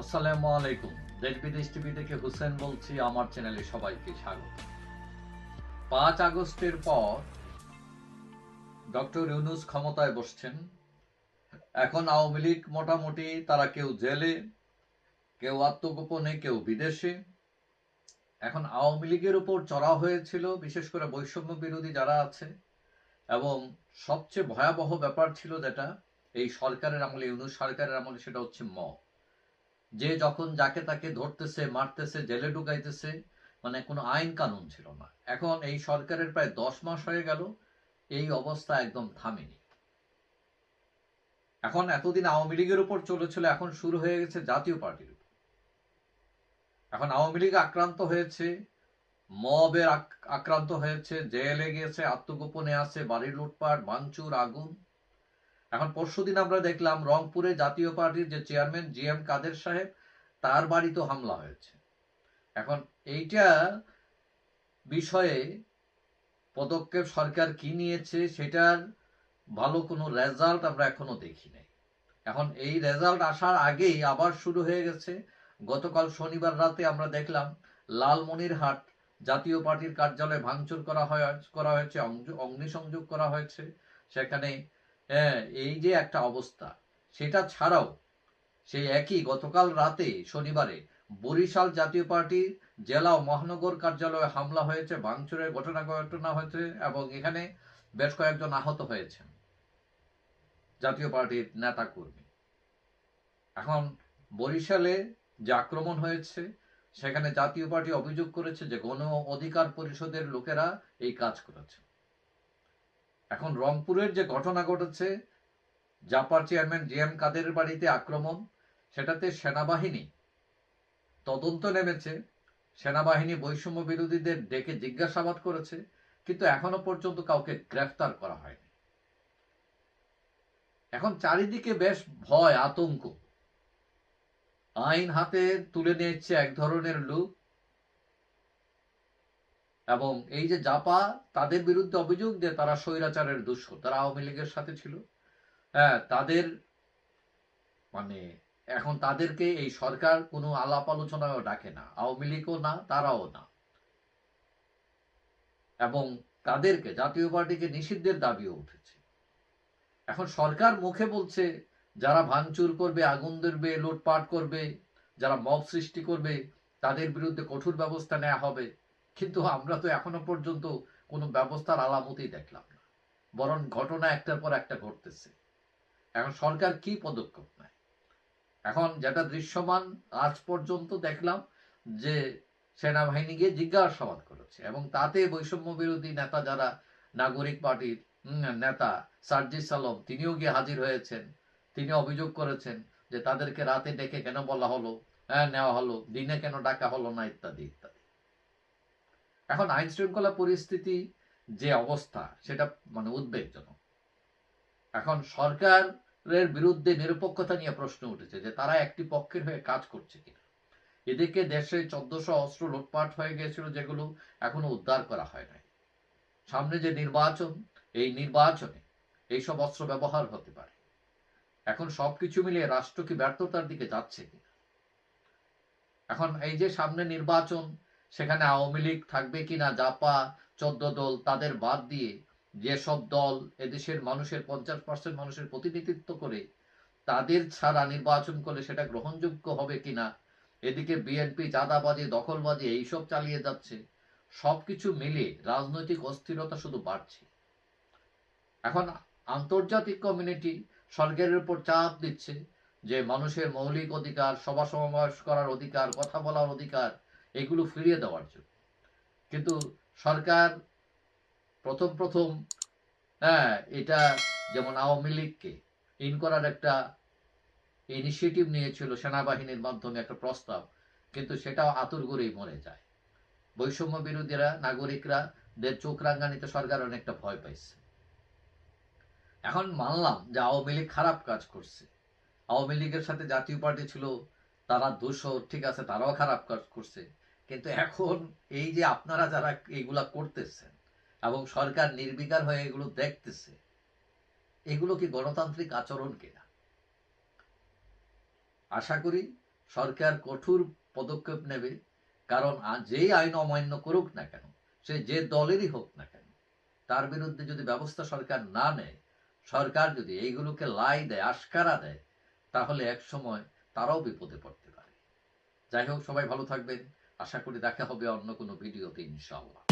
আসসালামু আলাইকুম। দেশ বিদেশ টিভি থেকে হুসেন বলছি, আমার চ্যানেলে সবাইকে স্বাগত। পাঁচ আগস্টের পর ডক্টর ইউনুস ক্ষমতায় বসছেন। এখন আওয়ামী লীগ মোটামুটি তারা কেউ জেলে, কেউ আত্মগোপনে, কেউ বিদেশে। এখন আওয়ামী লীগের উপর চড়া হয়েছিল, বিশেষ করে বৈষম্য বিরোধী যারা আছে। এবং সবচেয়ে ভয়াবহ ব্যাপার ছিল যেটা, এই সরকারের আমলে, ইউনুস সরকারের আমলে, সেটা হচ্ছে মব যে যখন যাকে তাকে ধরতেছে, মারতেছে, জেলে ঢুকাইতেছে মানে কোনো আইন কানুন ছিল না। এখন এই সরকারের প্রায় দশ মাস হয়ে গেল, এই অবস্থা একদম থামেনি। এখন এতদিন আওয়ামী লীগের উপর চলেছিল, এখন শুরু হয়ে গেছে জাতীয় পার্টির উপর। এখন আওয়ামী লীগ আক্রান্ত হয়েছে, মবের আক- আক্রান্ত হয়েছে, জেলে গিয়েছে, আত্মগোপনে আছে, বাড়ির লুটপাট, ভাঙচুর, আগুন। এখন পরশুদিন আমরা দেখলাম রংপুরে জাতীয় পার্টির যে চেয়ারম্যান জি এম কাদের সাহেব, তার বাড়িতেও হামলা হয়েছে। এখন এইটা বিষয়ে পদক্ষেপ সরকার কি নিয়েছে সেটার ভালো কোনো রেজাল্ট আমরা এখনও দেখি নাই। এখন এই রেজাল্ট আসার আগেই আবার শুরু হয়ে গেছে। গতকাল শনিবার রাতে আমরা দেখলাম লালমনিরহাট জাতীয় পার্টির কার্যালয়ে ভাঙচুর করা হয়, করা হয়েছে অগ্নি- অগ্নিসংযোগ করা হয়েছে। সেখানে হ্যাঁ এই যে একটা অবস্থা, সেটা ছাড়াও সেই একই গতকাল রাতে শনিবারে বরিশাল জাতীয় পার্টির জেলা ও মহানগর কার্যালয়ে হামলা হয়েছে, ভাঙচুরের ঘটনা ঘটনা হয়েছে এবং এখানে বেশ কয়েকজন আহত হয়েছেন জাতীয় পার্টির নেতা কর্মী এখন বরিশালে যে আক্রমণ হয়েছে, সেখানে জাতীয় পার্টি অভিযোগ করেছে যে গণ অধিকার পরিষদের লোকেরা এই কাজ করেছে। এখন রংপুরের যে ঘটনা ঘটেছে, জাপার চেয়ারম্যান জি এম কাদের বাড়িতে আক্রমণ, সেটাতে সেনাবাহিনী তদন্ত নেমেছে। সেনাবাহিনী বৈষম্য বিরোধীদের ডেকে জিজ্ঞাসাবাদ করেছে, কিন্তু এখনও পর্যন্ত কাউকে গ্রেফতার করা হয়নি। এখন চারিদিকে বেশ ভয়, আতঙ্ক। আইন হাতে তুলে নিয়েছে এক ধরনের লোক এবং এই যে জাপা, তাদের বিরুদ্ধে অভিযোগ যে তারা স্বৈরাচারের দুষ্কর তারা আওয়ামী লীগের সাথে ছিল। হ্যাঁ তাদের মানে এখন তাদেরকে এই সরকার কোনো আলাপ আলোচনাও ডাকে না। আওয়ামী লীগও না, তারাও না। এবং তাদেরকে জাতীয় পার্টিকে নিষিদ্ধের দাবিও উঠেছে। এখন সরকার মুখে বলছে, যারা ভাঙচুর করবে, আগুন ধরবে, লুটপাট করবে, যারা মব সৃষ্টি করবে, তাদের বিরুদ্ধে কঠোর ব্যবস্থা নেওয়া হবে। কিন্তু আমরা তো এখনও পর্যন্ত কোনো ব্যবস্থার আলামতি দেখলাম না। বরং ঘটনা একটার পর একটা ঘটতেছে। এখন সরকার কি পদক্ষেপ নেয়? এখন যেটা দৃশ্যমান, আজ পর্যন্ত দেখলাম যে সেনাবাহিনী গিয়ে জিজ্ঞাসাবাদ করেছে এবং তাতে বৈষম্য বিরোধী নেতা যারা, নাগরিক পার্টির নেতা সার্জিস আলম, তিনিও গিয়ে হাজির হয়েছেন। তিনি অভিযোগ করেছেন যে তাদেরকে রাতে ডেকে কেন বলা হলো হ্যাঁ নেওয়া হলো, দিনে কেন ডাকা হলো না, ইত্যাদি ইত্যাদি। এখন আইন শৃঙ্খলা পরিস্থিতি যে অবস্থা, সেটা মানে উদ্বেগজনক। এখন সরকারের বিরুদ্ধে নিরপেক্ষতা নিয়ে প্রশ্ন উঠেছে যে তারা একটি পক্ষের হয়ে কাজ করছে কিনা। এদিকে দেশে চোদ্দশো অস্ত্র লুটপাট হয়ে গিয়েছিল যেগুলো এখনও উদ্ধার করা হয় নাই। সামনে যে নির্বাচন, এই নির্বাচনে এইসব অস্ত্র ব্যবহার হতে পারে। এখন সবকিছু মিলিয়ে রাষ্ট্র কি ব্যর্থতার দিকে যাচ্ছে কিনা? এখন এই যে সামনে নির্বাচন সেখানে আওয়ামী লীগ থাকবে কিনা, জাপা, চোদ্দ দল, তাদের বাদ দিয়ে যেসব দল এদেশের মানুষের পঞ্চাশ পার্সেন্ট মানুষের প্রতিনিধিত্ব করে, তাদের ছাড়া নির্বাচন করলে সেটা গ্রহণযোগ্য হবে কিনা, এদিকে বিএনপি চাঁদাবাজি, দখলবাজি, এইসব চালিয়ে যাচ্ছে, সবকিছু মিলিয়ে রাজনৈতিক অস্থিরতা শুধু বাড়ছে। এখন আন্তর্জাতিক কমিউনিটি সরকারের উপর চাপ দিচ্ছে যে মানুষের মৌলিক অধিকার সভা সমাবেশ করার অধিকার, কথা বলার অধিকার এগুলো ফিরিয়ে দেওয়ার জন্য। কিন্তু সরকার প্রথম প্রথম হ্যাঁ এটা যেমন আওয়ামী লীগকে ইন করার একটা ইনিশিয়েটিভ নিয়েছিল সেনাবাহিনীর মাধ্যমে একটা প্রস্তাব, কিন্তু সেটাও আতুর করেই মরে যায়। বৈষম্য বিরোধীরা, নাগরিকরা, দের চোখ রাঙ্গানিতে সরকার অনেকটা ভয় পাইছে। এখন মানলাম যে আওয়ামী লীগ খারাপ কাজ করছে। আওয়ামী লীগের সাথে জাতীয় পার্টি ছিল, তারা দুশো ঠিক আছে, তারাও খারাপ কাজ করছে। কিন্তু এখন এই যে আপনারা যারা এইগুলা করতেছেন এবং সরকার নির্বিকার হয়ে এগুলো দেখতেছে, এগুলো কি গণতান্ত্রিক আচরণ কিনা? আশা করি সরকার কঠোর পদক্ষেপ নেবে, কারণ যেই আইন অমান্য করুক না কেন, সে যে দলেরই হোক না কেন, তার বিরুদ্ধে যদি ব্যবস্থা সরকার না নেয়, সরকার যদি এইগুলোকে লাই দেয়, আশকারা দেয়, তাহলে এক সময় তারাও বিপদে পড়তে পারে। যাই হোক, সবাই ভালো থাকবেন। আশা করি দেখা হবে অন্য কোনো ভিডিওতে ইনশাআল্লাহ।